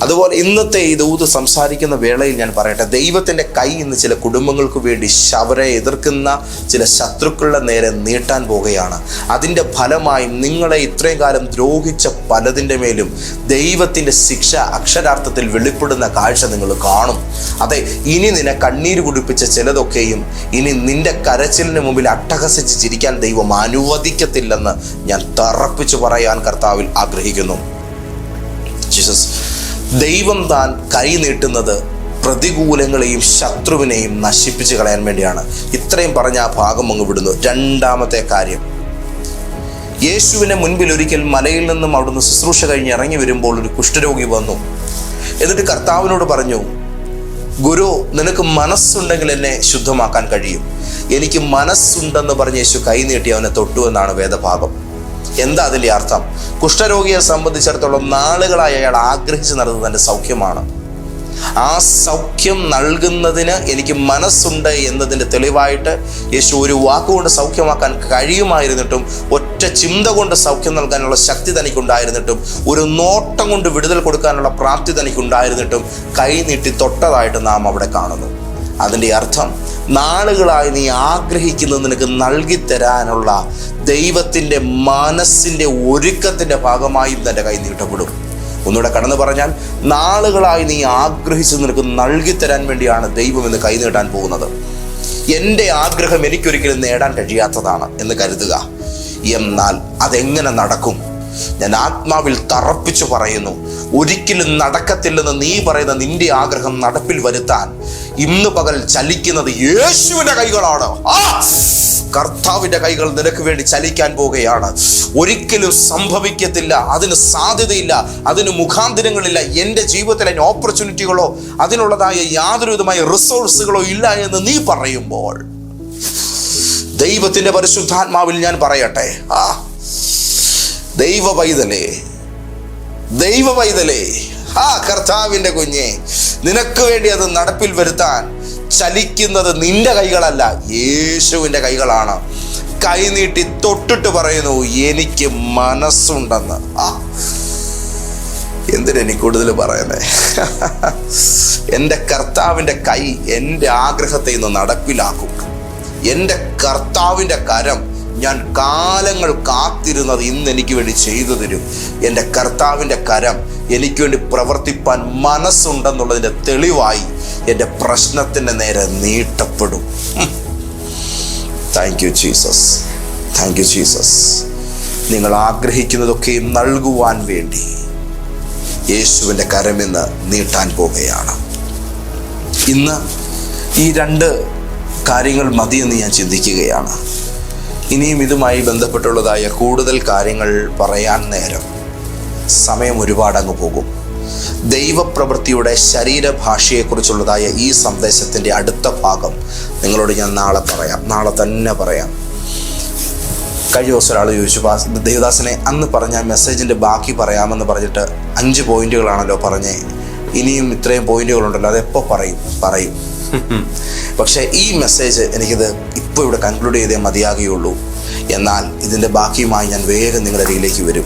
അതുപോലെ ഇന്നത്തെ ഈ ദൂത് സംസാരിക്കുന്ന വേളയിൽ ഞാൻ പറയട്ടെ ദൈവത്തിന്റെ കൈ ഇന്ന് ചില കുടുംബങ്ങൾക്ക് വേണ്ടി ശവരെ എതിർക്കുന്ന ചില ശത്രുക്കളുടെ നേരെ നീട്ടാൻ പോകുകയാണ് അതിന്റെ ഫലമായി നിങ്ങളെ ഇത്രയും കാലം ദ്രോഹിച്ച പലതിന്റെ മേലും ദൈവത്തിന്റെ ശിക്ഷ അക്ഷരാർത്ഥത്തിൽ വെളിപ്പെടുന്ന കാഴ്ച നിങ്ങൾ കാണും. അതെ ഇനി നിന്നെ കണ്ണീര് കുടിപ്പിച്ച ചിലതൊക്കെയും ഇനി നിന്റെ കരച്ചിലിന് മുമ്പിൽ അട്ടഹസിച്ച് ചിരിക്കാൻ ദൈവം അനുവദിക്കത്തില്ലെന്ന് ഞാൻ തറപ്പിച്ചു പറയാൻ കർത്താവിൽ ആഗ്രഹിക്കുന്നു. ജീസസ് ദൈവം താൻ കൈ നീട്ടുന്നത് പ്രതികൂലങ്ങളെയും ശത്രുവിനെയും നശിപ്പിച്ച് കളയാൻ വേണ്ടിയാണ്. ഇത്രയും പറഞ്ഞ ആ ഭാഗം അങ്ങ് വിടുന്നു. രണ്ടാമത്തെ കാര്യം. യേശുവിനെ മുൻപിൽ ഒരിക്കൽ മലയിൽ നിന്നും അവിടുന്ന് ശുശ്രൂഷ കഴിഞ്ഞ് ഇറങ്ങി വരുമ്പോൾ ഒരു കുഷ്ഠരോഗി വന്നു. എന്നിട്ട് കർത്താവിനോട് പറഞ്ഞു ഗുരു നിനക്ക് മനസ്സുണ്ടെങ്കിൽ എന്നെ ശുദ്ധമാക്കാൻ കഴിയും. എനിക്ക് മനസ്സുണ്ടെന്ന് പറഞ്ഞ് യേശു കൈനീട്ടി അവനെ തൊട്ടു എന്നാണ് വേദഭാഗം. എന്താ അതിന്റെ അർത്ഥം? കുഷ്ഠരോഗിയെ സംബന്ധിച്ചിടത്തോളം നാളുകളായി അയാൾ ആഗ്രഹിച്ചു നടന്നത് തന്റെ സൗഖ്യമാണ്. ആ സൗഖ്യം നൽകുന്നതിന് എനിക്ക് മനസ്സുണ്ട് എന്നതിന്റെ തെളിവായിട്ട് യേശു ഒരു വാക്കുകൊണ്ട് സൗഖ്യമാക്കാൻ കഴിയുമായിരുന്നിട്ടും ഒറ്റ ചിന്ത കൊണ്ട് സൗഖ്യം നൽകാനുള്ള ശക്തി തനിക്കുണ്ടായിരുന്നിട്ടും ഒരു നോട്ടം കൊണ്ട് വിടുതൽ കൊടുക്കാനുള്ള പ്രാപ്തി തനിക്കുണ്ടായിരുന്നിട്ടും കൈ നീട്ടി തൊട്ടതായിട്ട് നാം അവിടെ കാണുന്നു. അതിന്റെ അർത്ഥം നാളുകളായി നീ ആഗ്രഹിക്കുന്നത് നിനക്ക് നൽകിത്തരാനുള്ള ദൈവത്തിന്റെ മനസ്സിന്റെ ഒരുക്കത്തിന്റെ ഭാഗമായും തന്റെ കൈ നീട്ടപ്പെടും. ഒന്നുകൂടെ കടന്നു പറഞ്ഞാൽ നാളുകളായി നീ ആഗ്രഹിച്ചു നിനക്ക് നൽകി തരാൻ വേണ്ടിയാണ് ദൈവം ഇന്ന് കൈനീട്ടാൻ പോകുന്നത്. എന്റെ ആഗ്രഹം എനിക്കൊരിക്കലും നേടാൻ കഴിയാത്തതാണ് എന്ന് കരുതുക. എന്നാൽ അതെങ്ങനെ നടക്കും? ഞാൻ ആത്മാവിൽ തറപ്പിച്ചു പറയുന്നു. ഒരിക്കലും നടക്കത്തില്ലെന്ന് നീ പറയുന്ന നിന്റെ ആഗ്രഹം നടപ്പിൽ വരുത്താൻ ഇന്ന് പകൽ ചലിക്കുന്നത് യേശുവിന്റെ കൈകളാണ്. ആ! കർത്താവിന്റെ കൈകൾ നിനക്ക് വേണ്ടി ചലിക്കാൻ പോകുകയാണ് ഒരിക്കലും സംഭവിക്കത്തില്ല അതിന് സാധ്യതയില്ല അതിന് മുഖാന്തരങ്ങളില്ല എന്റെ ജീവിതത്തിൽ അതിന് ഓപ്പർച്യൂണിറ്റികളോ അതിനുള്ളതായ യാതൊരു വിധമായ റിസോഴ്സുകളോ ഇല്ല എന്ന് നീ പറയുമ്പോൾ ദൈവത്തിന്റെ പരിശുദ്ധാത്മാവിൽ ഞാൻ പറയട്ടെ. ആ! ദൈവ പൈതലേ ദൈവ പൈതലേ ആ കർത്താവിന്റെ കുഞ്ഞെ നിനക്ക് വേണ്ടി അത് നടപ്പിൽ വരുത്താൻ ചലിക്കുന്നത് നിന്റെ കൈകളല്ല യേശുവിന്റെ കൈകളാണ്. കൈനീട്ടി തൊട്ടിട്ട് പറയുന്നു എനിക്ക് മനസ്സുണ്ടെന്ന്. ആ എന്തിനെനിക്ക് കൂടുതൽ പറയുന്നത് എന്റെ കർത്താവിന്റെ കൈ എന്റെ ആഗ്രഹത്തെ ഇന്ന് നടപ്പിലാക്കും. എന്റെ കർത്താവിന്റെ കരം ഞാൻ കാലങ്ങൾ കാത്തിരുന്നത് ഇന്ന് എനിക്ക് വേണ്ടി ചെയ്തു തരും. എന്റെ കർത്താവിന്റെ കരം എനിക്ക് വേണ്ടി പ്രവർത്തിപ്പാൻ മനസ്സുണ്ടെന്നുള്ളതിന്റെ തെളിവായി എന്റെ പ്രശ്നത്തിന്റെ നേരെ നീട്ടപ്പെടും. Thank you Jesus thank you Jesus നിങ്ങൾ ആഗ്രഹിക്കുന്നതൊക്കെയും നൽകുവാൻ വേണ്ടി യേശുവിന്റെ കരമെന്ന് നീട്ടാൻ പോവുകയാണ്. ഇന്ന് ഈ രണ്ട് കാര്യങ്ങൾ മതിയെന്ന് ഞാൻ ചിന്തിക്കുകയാണ്. ഇനിയും ഇതുമായി ബന്ധപ്പെട്ടുള്ളതായ കൂടുതൽ കാര്യങ്ങൾ പറയാൻ നേരം. സമയം ഒരുപാട് അങ്ങ് പോകും. ദൈവപ്രവൃത്തിയുടെ ശരീരഭാഷയെക്കുറിച്ചുള്ളതായ ഈ സന്ദേശത്തിന്റെ അടുത്ത ഭാഗം നിങ്ങളോട് ഞാൻ നാളെ പറയാം. നാളെ തന്നെ പറയാം. കഴിഞ്ഞ ദിവസം ഒരാൾ ചോദിച്ചു ദേവദാസനെ അന്ന് പറഞ്ഞ മെസ്സേജിന്റെ ബാക്കി പറയാമെന്ന് പറഞ്ഞിട്ട് അഞ്ച് പോയിന്റുകളാണല്ലോ പറഞ്ഞേ. ഇനിയും ഇത്രയും പോയിന്റുകളുണ്ടല്ലോ അതെപ്പോൾ പറയും? പറയും. പക്ഷേ ഈ മെസ്സേജ് എനിക്കിത് ഇപ്പോൾ ഇവിടെ കൺക്ലൂഡ് ചെയ്തേ മതിയാകുകയുള്ളൂ. എന്നാൽ ഇതിന്റെ ബാക്കിയുമായി ഞാൻ വേഗം നിങ്ങളുടെ അരികിലേക്ക് വരും.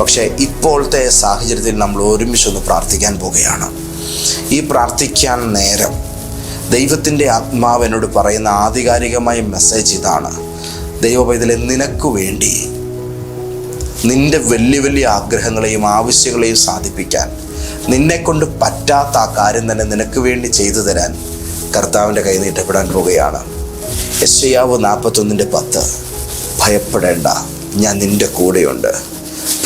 പക്ഷേ ഇപ്പോഴത്തെ സാഹചര്യത്തിൽ നമ്മൾ ഒരുമിച്ചൊന്ന് പ്രാർത്ഥിക്കാൻ പോവുകയാണ്. ഈ പ്രാർത്ഥിക്കാൻ നേരം ദൈവത്തിന്റെ ആത്മാവ് എന്നോട് പറയുന്ന ആധികാരികമായ മെസ്സേജ് ഇതാണ്. ദൈവപൈതലെ നിനക്ക് വേണ്ടി നിന്റെ വലിയ വലിയ ആഗ്രഹങ്ങളെയും ആവശ്യങ്ങളെയും സാധിപ്പിക്കാൻ നിന്നെക്കൊണ്ട് പറ്റാത്ത ആ കാര്യം തന്നെ നിനക്ക് വേണ്ടി ചെയ്തു തരാൻ കർത്താവിന്റെ കൈ നീട്ടപ്പെടാൻ പോവുകയാണ് യശയാവ് നാൽപ്പത്തൊന്നിന്റെ പത്ത്. ഭയപ്പെടേണ്ട ഞാൻ നിന്റെ കൂടെയുണ്ട്.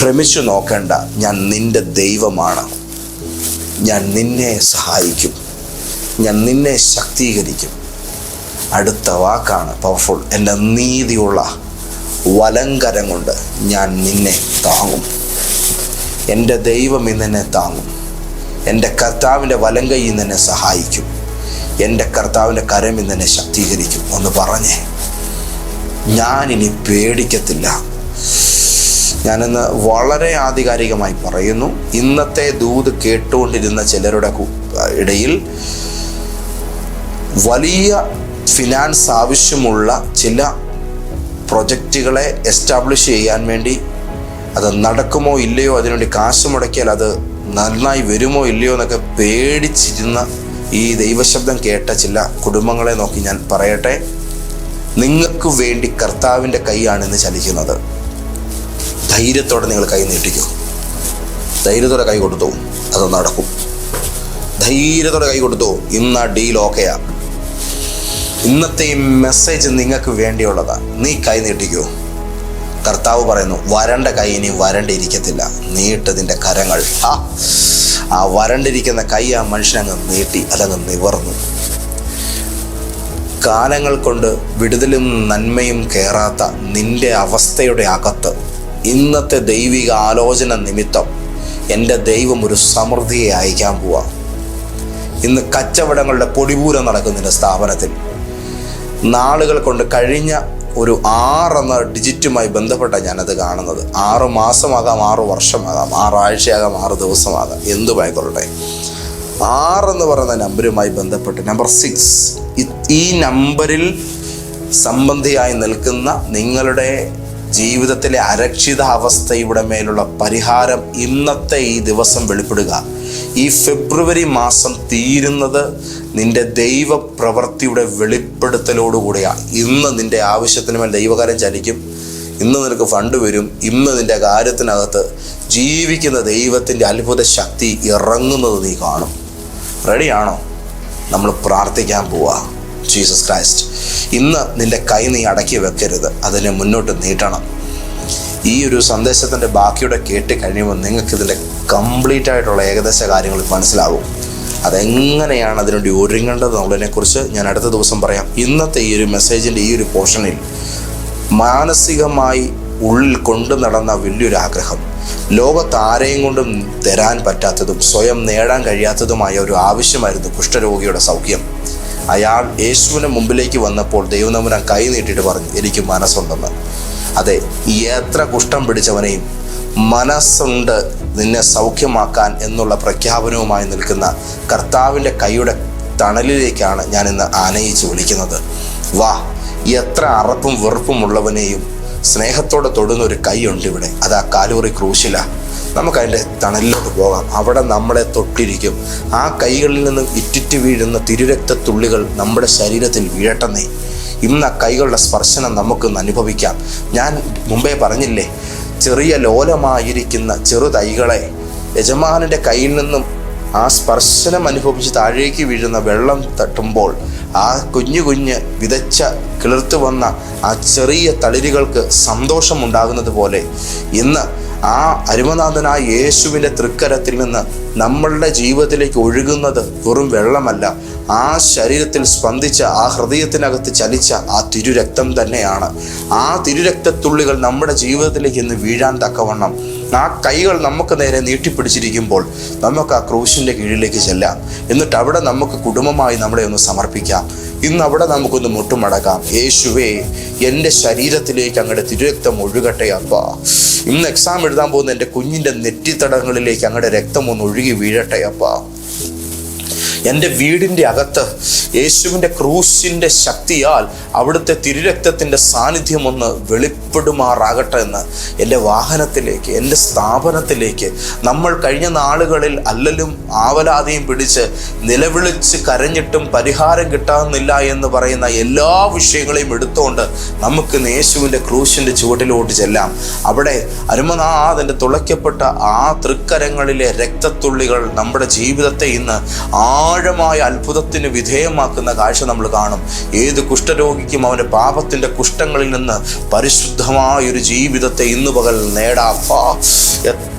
ഭ്രമിച്ചു നോക്കേണ്ട ഞാൻ നിന്റെ ദൈവമാണ്. ഞാൻ നിന്നെ സഹായിക്കും. ഞാൻ നിന്നെ ശക്തീകരിക്കും. അടുത്ത വാക്കാണ് പവർഫുൾ എന്റെ നീതിയുള്ള വലങ്കരം കൊണ്ട് ഞാൻ നിന്നെ താങ്ങും. എന്റെ ദൈവം ഇന്നെന്നെ താങ്ങും. എന്റെ കർത്താവിന്റെ വലങ്കൈ ഇന്നെന്നെ സഹായിക്കും. എന്റെ കർത്താവിന്റെ കരം ഇന്നെ ശക്തീകരിക്കും. ഒന്ന് പറഞ്ഞേ. ഞാനിനി പേടിക്കത്തില്ല. ഞാനിന്ന് വളരെ ആധികാരികമായി പറയുന്നു. ഇന്നത്തെ ദൂത് കേട്ടുകൊണ്ടിരുന്ന ചിലരുടെ ഇടയിൽ വലിയ ഫിനാൻസ് ആവശ്യമുള്ള ചില പ്രൊജക്റ്റുകളെ എസ്റ്റാബ്ലിഷ് ചെയ്യാൻ വേണ്ടി അത് നടക്കുമോ ഇല്ലയോ അതിനുവേണ്ടി കാശ് മുടക്കിയാൽ അത് നന്നായി വരുമോ ഇല്ലയോ എന്നൊക്കെ പേടിച്ചിരുന്ന ഈ ദൈവശബ്ദം കേട്ട ചില കുടുംബങ്ങളെ നോക്കി ഞാൻ പറയട്ടെ? നിങ്ങൾക്ക് വേണ്ടി കർത്താവിന്റെ കൈയാണ് ഇന്ന് ചലിക്കുന്നത്. ധൈര്യത്തോടെ നിങ്ങൾ കൈ നീട്ടിക്കൂ. ധൈര്യത്തോടെ കൈ കൊടുത്തു. അത് നടക്കും. ധൈര്യത്തോടെ കൈ കൊടുത്തു. ഇന്ന് ആ ഡീൽ ഓക്കെയാ ഇന്നത്തെ ഈ മെസ്സേജ് നിങ്ങൾക്ക് വേണ്ടിയുള്ളതാണ് നീ കൈ നീട്ടിക്കൂ. കർത്താവ് പറയുന്നു വരണ്ട കൈ ഇനി വരണ്ടിരിക്കത്തില്ല. നീട്ടതിന്റെ കരങ്ങൾ. ആ ആ വരണ്ടിരിക്കുന്ന കൈ ആ മനുഷ്യനങ്ങ് നീട്ടി അതങ്ങ് നിവർന്നു. കാലങ്ങൾ കൊണ്ട് വിടുതലും നന്മയും കയറാത്ത നിന്റെ അവസ്ഥയുടെ അകത്ത് ഇന്നത്തെ ദൈവിക ആലോചന നിമിത്തം എന്റെ ദൈവം ഒരു സമൃദ്ധിയെ അയക്കാൻ പോവാ. ഇന്ന് കച്ചവടങ്ങളുടെ പൊടിപൂരം നടക്കുന്നതിന്റെ സ്ഥാപനത്തിൽ നാളുകൾ കൊണ്ട് കഴിഞ്ഞ ഒരു ആറെന്ന ഡിജിറ്റുമായി ബന്ധപ്പെട്ട ഞാനത് കാണുന്നത്. ആറ് മാസമാകാം ആറ് വർഷമാകാം ആറാഴ്ചയാകാം ആറ് ദിവസമാകാം. എന്തുമായിക്കൊള്ളട്ടെ ആറെന്ന് പറയുന്ന നമ്പരുമായി ബന്ധപ്പെട്ട് നമ്പർ സിക്സ് ഈ നമ്പറിൽ സംബന്ധിയായി നിൽക്കുന്ന നിങ്ങളുടെ ജീവിതത്തിലെ അരക്ഷിതാവസ്ഥയുടെ മേലുള്ള പരിഹാരം ഇന്നത്തെ ഈ ദിവസം വെളിപ്പെടുക. ഈ ഫെബ്രുവരി മാസം തീരുന്നത് നിന്റെ ദൈവപ്രവൃത്തിയുടെ വെളിപ്പെടുത്തലോടുകൂടിയാണ്. ഇന്ന് നിന്റെ ആവശ്യത്തിന് മേൽ ദൈവകാര്യം ചലിക്കും. ഇന്ന് നിനക്ക് ഫണ്ട് വരും. ഇന്ന് നിന്റെ കാര്യത്തിനകത്ത് ജീവിക്കുന്ന ദൈവത്തിന്റെ അത്ഭുത ശക്തി ഇറങ്ങുന്നത് നീ കാണും. റെഡിയാണോ നമ്മൾ പ്രാർത്ഥിക്കാൻ പോവാ. ജീസസ് ക്രൈസ്റ്റ് ഇന്ന് നിന്റെ കൈ നീ അടക്കി വെക്കരുത്. അതിനെ മുന്നോട്ട് നീട്ടണം. ഈ ഒരു സന്ദേശത്തിന്റെ ബാക്കിയുടെ കേട്ട് കഴിയുമ്പോൾ നിങ്ങൾക്ക് ഇതിന്റെ കംപ്ലീറ്റ് ആയിട്ടുള്ള ഏകദേശ കാര്യങ്ങൾ മനസ്സിലാകും അതെങ്ങനെയാണ് അതിനുവേണ്ടി ഒരുങ്ങേണ്ടത് എന്നുള്ളതിനെക്കുറിച്ച് ഞാൻ അടുത്ത ദിവസം പറയാം. ഇന്നത്തെ ഈ ഒരു മെസ്സേജിന്റെ ഈ ഒരു പോർഷനിൽ മാനസികമായി ഉള്ളിൽ കൊണ്ടു നടന്ന വലിയൊരു ആഗ്രഹം. ലോകത്ത് ആരെയും കൊണ്ടും തരാൻ പറ്റാത്തതും സ്വയം നേടാൻ കഴിയാത്തതുമായ ഒരു ആവശ്യമായിരുന്നു കുഷ്ഠരോഗിയുടെ സൗഖ്യം. അയാൾ യേശുവിന് മുമ്പിലേക്ക് വന്നപ്പോൾ ദൈവനമ്പുരാൻ കൈ നീട്ടിയിട്ട് പറഞ്ഞു എനിക്ക് മനസ്സുണ്ടെന്ന്. അതെ എത്ര കുഷ്ഠം പിടിച്ചവനെയും മനസ്സുണ്ട് നിന്നെ സൗഖ്യമാക്കാൻ എന്നുള്ള പ്രഖ്യാപനവുമായി നിൽക്കുന്ന കർത്താവിന്റെ കൈയുടെ തണലിലേക്കാണ് ഞാൻ ഇന്ന് ആനയിച്ച് വിളിക്കുന്നത്. വാ എത്ര അറപ്പും വെറുപ്പും ഉള്ളവനെയും സ്നേഹത്തോടെ തൊടുന്ന ഒരു കൈയുണ്ട് ഇവിടെ. അത് ആ കാലൂറി ക്രൂശില. നമുക്ക് അതിന്റെ തണലിലോട്ട് പോകാം. അവിടെ നമ്മളെ തൊട്ടിരിക്കും. ആ കൈകളിൽ നിന്നും ഇറ്റിറ്റ് വീഴുന്ന തിരുരക്തത്തുള്ളികൾ നമ്മുടെ ശരീരത്തിൽ വീഴട്ടെന്നേ. ഇന്ന് ആ കൈകളുടെ സ്പർശനം നമുക്കൊന്ന് അനുഭവിക്കാം. ഞാൻ മുമ്പേ പറഞ്ഞില്ലേ ചെറിയ ലോലമായിരിക്കുന്ന ചെറു തൈകളെ യജമാനന്റെ കയ്യിൽ നിന്നും ആ സ്പർശനം അനുഭവിച്ച് താഴേക്ക് വീഴുന്ന വെള്ളം തട്ടുമ്പോൾ ആ കുഞ്ഞു കുഞ്ഞ് വിതച്ച കിളിർത്തു വന്ന ആ ചെറിയ തളിരുകൾക്ക് സന്തോഷമുണ്ടാകുന്നത് പോലെ ഇന്ന് ആ അരുമനാഥനായ യേശുവിന്റെ തൃക്കരത്തിൽ നിന്ന് നമ്മളുടെ ജീവിതത്തിലേക്ക് ഒഴുകുന്നത് വെറും വെള്ളമല്ല ആ ശരീരത്തിൽ സ്പന്ദിച്ച ആ ഹൃദയത്തിനകത്ത് ചലിച്ച ആ തിരുരക്തം തന്നെയാണ്. ആ തിരുരക്തത്തുള്ളികൾ നമ്മുടെ ജീവിതത്തിലേക്ക് ഇന്ന് വീഴാൻ തക്കവണ്ണം. ആ കൈകൾ നമുക്ക് നേരെ നീട്ടിപ്പിടിച്ചിരിക്കുമ്പോൾ നമുക്ക് ആ ക്രൂശിന്റെ കീഴിലേക്ക് ചെല്ലാം. എന്നിട്ട് അവിടെ നമുക്ക് കുടുംബമായി നമ്മളെ ഒന്ന് സമർപ്പിക്കാം. ഇന്ന് അവിടെ നമുക്കൊന്ന് മുട്ടുമടക്കാം. യേശുവേ എന്റെ ശരീരത്തിലേക്ക് അങ്ങയുടെ തിരുരക്തം ഒഴുകട്ടെ അപ്പ. ഇന്ന് എക്സാം എഴുതാൻ പോകുന്ന എന്റെ കുഞ്ഞിന്റെ നെറ്റിത്തടങ്ങളിലേക്ക് അങ്ങയുടെ രക്തം ഒന്ന് ഒഴുകി വീഴട്ടെ അപ്പ. എന്റെ വീടിന്റെ അകത്ത് യേശുവിന്റെ ക്രൂശിന്റെ ശക്തിയാൽ അവിടുത്തെ തിരുരക്തത്തിന്റെ സാന്നിധ്യം ഒന്ന് വെളിപ്പെടുമാറാകട്ടെ എന്ന് എന്റെ വാഹനത്തിലേക്ക് എന്റെ സ്ഥാപനത്തിലേക്ക് നമ്മൾ കഴിഞ്ഞ നാളുകളിൽ അല്ലലും ആവലാതെയും പിടിച്ച് നിലവിളിച്ച് കരഞ്ഞിട്ടും പരിഹാരം കിട്ടാമെന്നില്ല എന്ന് പറയുന്ന എല്ലാ വിഷയങ്ങളെയും എടുത്തുകൊണ്ട് നമുക്ക് യേശുവിന്റെ ക്രൂശിന്റെ ചുവട്ടിലോട്ട് ചെല്ലാം. അവിടെ അരുമനാഥന്റെ തുളയ്ക്കപ്പെട്ട ആ തൃക്കരങ്ങളിലെ രക്തത്തുള്ളികൾ നമ്മുടെ ജീവിതത്തെ ഇന്ന് ആഴമായ അത്ഭുതത്തിന് വിധേയമാക്കുന്ന കാഴ്ച നമ്മൾ കാണും. ഏത് കുഷ്ഠരോഗിക്കും അവന്റെ പാപത്തിന്റെ കുഷ്ഠങ്ങളിൽ നിന്ന് പരിശുദ്ധമായ ഒരു ജീവിതത്തെ ഇന്ന് പകൽ നേടാം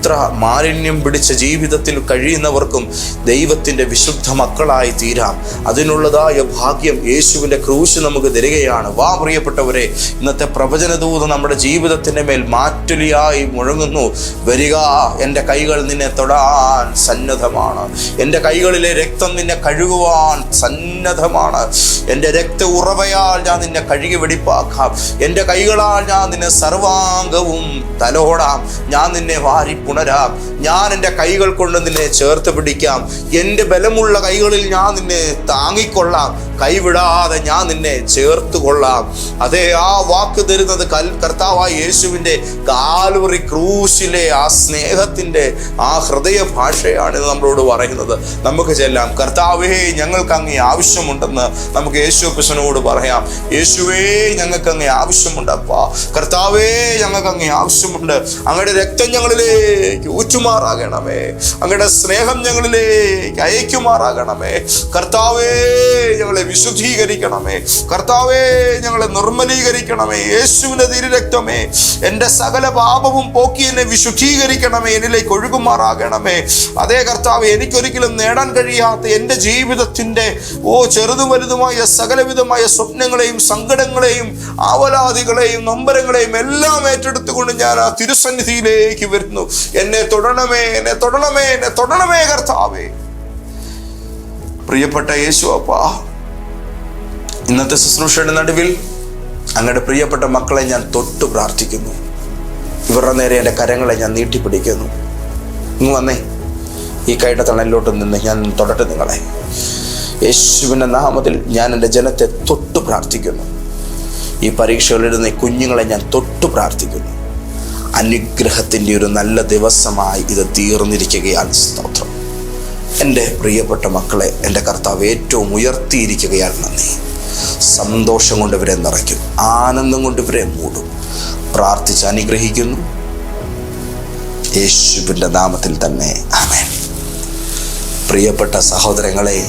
എത്ര മാലിന്യം പിടിച്ച ജീവിതത്തിൽ കഴിയുന്നവർക്കും ദൈവത്തിന്റെ വിശുദ്ധ മക്കളായി തീരാം. അതിനുള്ളതായ ഭാഗ്യം യേശുവിന്റെ ക്രൂശ് നമുക്ക് തരികയാണ്. വാ പ്രിയപ്പെട്ടവരെ ഇന്നത്തെ പ്രവചനദൂത് നമ്മുടെ ജീവിതത്തിന്റെ മേൽ മാറ്റുലിയായി മുഴങ്ങുന്നു. വരിക എന്റെ കൈകൾ നിന്നെ തൊടാൻ സന്നദ്ധമാണ്. എന്റെ കൈകളിലെ രക്തം നിന്നെ കഴുകുവാൻ സന്നദ്ധമാണ്. എന്റെ രക്ത ഉറവയാൽ ഞാൻ നിന്നെ കഴുകി വെടിപ്പാക്കാം. എന്റെ കൈകളാൽ ഞാൻ നിന്നെ സർവാംഗവും തലോടാം. ഞാൻ നിന്നെ വാരി പുണരാം ഞാൻ എന്റെ കൈകൾ കൊണ്ട് നിന്നെ ചേർത്ത് പിടിക്കാം. എന്റെ ബലമുള്ള കൈകളിൽ ഞാൻ നിന്നെ താങ്ങിക്കൊള്ളാം. കൈവിടാതെ ഞാൻ നിന്നെ ചേർത്ത് കൊള്ളാം. അതെ ആ വാക്ക് തരുന്നത് കൽ കർത്താവായ യേശുവിന്റെ കാലുറി ക്രൂശിലെ ആ സ്നേഹത്തിന്റെ ആ ഹൃദയ ഭാഷയാണ് ഇത് നമ്മളോട് പറയുന്നത്. നമുക്ക് ചെല്ലാം കർത്താവേ ഞങ്ങൾക്ക് അങ്ങേ ആവശ്യമുണ്ടെന്ന് നമുക്ക് യേശു കൃഷ്ണനോട് പറയാം. യേശുവേ ഞങ്ങൾക്ക് അങ്ങേ ആവശ്യമുണ്ടപ്പാ കർത്താവേ ഞങ്ങൾക്ക് അങ്ങേ ആവശ്യമുണ്ട്. അങ്ങയുടെ രക്തം ഞങ്ങളിലേക്ക് ഊറ്റുമാറാകണമേ. അങ്ങയുടെ സ്നേഹം ഞങ്ങളിലേക്ക് അയക്കുമാറാകണമേ. കർത്താവേ ഞങ്ങളെ വിശുദ്ധീകരിക്കണമേ. കർത്താവേ ഞങ്ങളെ നിർമ്മലീകരിക്കണമേ. യേശുവിന്റെ തിരുരക്തമേ എന്റെ സകല പാപവും പോക്കി എന്നെ വിശുദ്ധീകരിക്കണമേ. എന്നിലേക്ക് ഒഴുകുമാറാകണമേ. അതേ കർത്താവ് എനിക്കൊരിക്കലും നേടാൻ കഴിയാത്ത എന്റെ ജീവിതത്തിന്റെ ഓ ചെറുതും വലുതുമായ സകലവിധമായ സ്വപ്നങ്ങളെയും സങ്കടങ്ങളെയും ആവലാദികളെയും നൊമ്പരങ്ങളെയും എല്ലാം ഏറ്റെടുത്തുകൊണ്ട് ഞാൻ ആ തിരുസന്നിധിയിലേക്ക് വരുന്നു. എന്നെ തൊടണമേ എന്നെ തൊടണമേ എന്നെ തൊടണമേ കർത്താവേ. പ്രിയപ്പെട്ട യേശു അപ്പാ ഇന്നത്തെ ശുശ്രൂഷയുടെ നടുവിൽ അങ്ങയുടെ പ്രിയപ്പെട്ട മക്കളെ ഞാൻ തൊട്ട് പ്രാർത്ഥിക്കുന്നു. ഇവരുടെ നേരെ എന്റെ കരങ്ങളെ ഞാൻ നീട്ടിപ്പിടിക്കുന്നു. ഇങ്ങ് വന്നേ. ഈ കൈയുടെ തണലിലോട്ട് നിന്ന് ഞാൻ തൊടട്ടെ നിങ്ങളെ. യേശുവിന്റെ നാമത്തിൽ ഞാൻ എന്റെ ജനത്തെ തൊട്ട് പ്രാർത്ഥിക്കുന്നു. ഈ പരീക്ഷകളിടുന്ന കുഞ്ഞുങ്ങളെ ഞാൻ തൊട്ട് പ്രാർത്ഥിക്കുന്നു. അനുഗ്രഹത്തിന്റെ ഒരു നല്ല ദിവസമായി ഇത് തീർന്നിരിക്കുകയാണ്. സ്തോത്രം. എന്റെ പ്രിയപ്പെട്ട മക്കളെ എന്റെ കർത്താവ് ഏറ്റവും ഉയർത്തിയിരിക്കുകയാണ്. നന്ദി. സന്തോഷം കൊണ്ട് ഇവരെ നിറയ്ക്കും. ആനന്ദം കൊണ്ട് ഇവരെ മൂടും. പ്രാർത്ഥിച്ച് അനുഗ്രഹിക്കുന്നു. യേശുവിന്റെ നാമത്തിൽ തന്നെ. ആമേൻ. പ്രിയപ്പെട്ട സഹോദരങ്ങളെ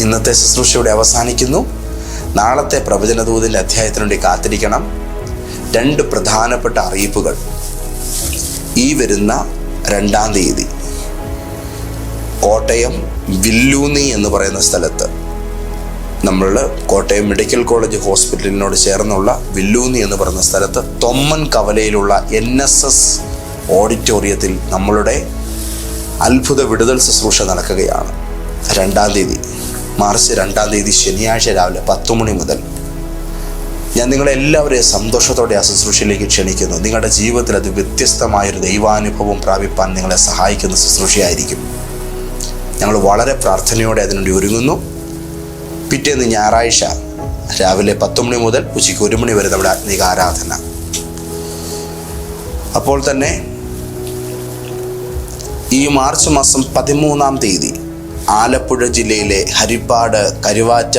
ഇന്നത്തെ ശുശ്രൂഷ ഇവിടെ അവസാനിക്കുന്നു. നാളത്തെ പ്രവചനദൂതിന്റെ അധ്യായത്തിനുവേണ്ടി കാത്തിരിക്കണം. രണ്ട് പ്രധാനപ്പെട്ട അറിയിപ്പുകൾ ഈ വരുന്ന രണ്ടാം തീയതി. കോട്ടയം വില്ലൂന്നി എന്ന് പറയുന്ന സ്ഥലത്ത് നമ്മൾ കോട്ടയം മെഡിക്കൽ കോളേജ് ഹോസ്പിറ്റലിനോട് ചേർന്നുള്ള വില്ലൂന്നി എന്ന് പറയുന്ന സ്ഥലത്ത് തൊമ്മൻ കവലയിലുള്ള എൻ എസ് എസ് ഓഡിറ്റോറിയത്തിൽ നമ്മളുടെ അത്ഭുത വിടുതൽ ശുശ്രൂഷ നടക്കുകയാണ്. രണ്ടാം തീയതി മാർച്ച് രണ്ടാം തീയതി ശനിയാഴ്ച രാവിലെ പത്ത് മണി മുതൽ ഞാൻ നിങ്ങളെല്ലാവരെയും സന്തോഷത്തോടെ ആ ശുശ്രൂഷയിലേക്ക് ക്ഷണിക്കുന്നു. നിങ്ങളുടെ ജീവിതത്തിൽ അത് വ്യത്യസ്തമായൊരു ദൈവാനുഭവം പ്രാപിപ്പാൻ നിങ്ങളെ സഹായിക്കുന്ന ശുശ്രൂഷയായിരിക്കും. ഞങ്ങൾ വളരെ പ്രാർത്ഥനയോടെ അതിനുവേണ്ടി ഒരുങ്ങുന്നു. പിറ്റേന്ന് ഞായറാഴ്ച രാവിലെ പത്ത് മണി മുതൽ ഉച്ചയ്ക്ക് ഒരു മണി വരെ നമ്മുടെ ആത്മീക ആരാധന. അപ്പോൾ തന്നെ ഈ മാർച്ച് മാസം പതിമൂന്നാം തീയതി ആലപ്പുഴ ജില്ലയിലെ ഹരിപ്പാട് കരുവാറ്റ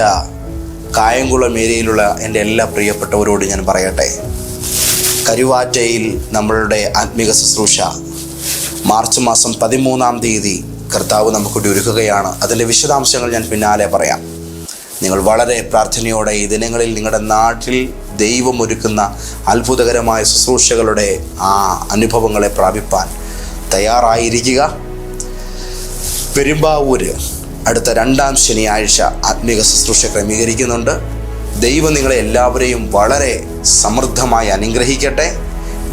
കായംകുളം ഏരിയയിലുള്ള എന്റെ എല്ലാ പ്രിയപ്പെട്ടവരോട് ഞാൻ പറയട്ടെ. കരുവാറ്റയിൽ നമ്മളുടെ ആത്മീക ശുശ്രൂഷ മാർച്ച് മാസം പതിമൂന്നാം തീയതി കർത്താവ് നമുക്കൂടി ഒരുക്കുകയാണ്. അതിന്റെ വിശദാംശങ്ങൾ ഞാൻ പിന്നാലെ പറയാം. നിങ്ങൾ വളരെ പ്രാർത്ഥനയോടെ ഈ ദിനങ്ങളിൽ നിങ്ങളുടെ നാട്ടിൽ ദൈവം ഒരുക്കുന്ന അത്ഭുതകരമായ ശുശ്രൂഷകളുടെ ആ അനുഭവങ്ങളെ പ്രാപിപ്പാൻ തയ്യാറായിരിക്കുക. പെരുമ്പാവൂര് അടുത്ത രണ്ടാം ശനിയാഴ്ച ആത്മീക ശുശ്രൂഷ ക്രമീകരിക്കുന്നുണ്ട്. ദൈവം നിങ്ങളെ എല്ലാവരെയും വളരെ സമൃദ്ധമായി അനുഗ്രഹിക്കട്ടെ.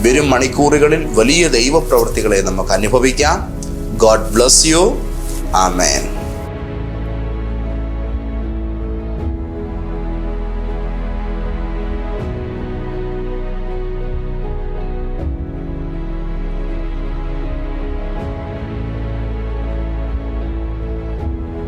വരും മണിക്കൂറുകളിൽ വലിയ ദൈവപ്രവൃത്തികളെ നമുക്ക് അനുഭവിക്കാം. God bless you amen